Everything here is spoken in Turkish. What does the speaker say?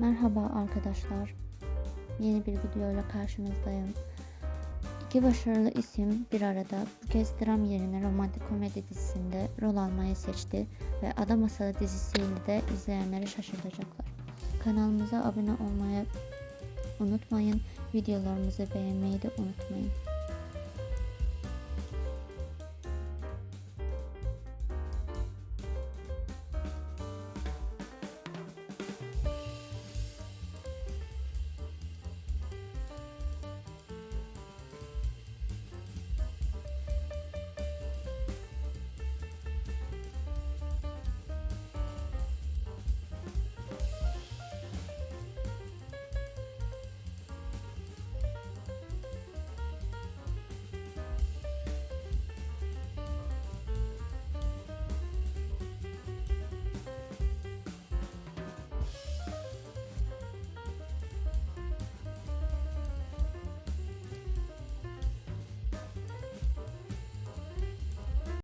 Merhaba arkadaşlar. Yeni bir videoyla karşınızdayım. İki başarılı isim bir arada bu kez dram yerine romantik komedi dizisinde rol almayı seçti ve Ada Masalı dizisiyle de izleyenleri şaşırtacaklar. Kanalımıza abone olmayı unutmayın, videolarımızı beğenmeyi de unutmayın.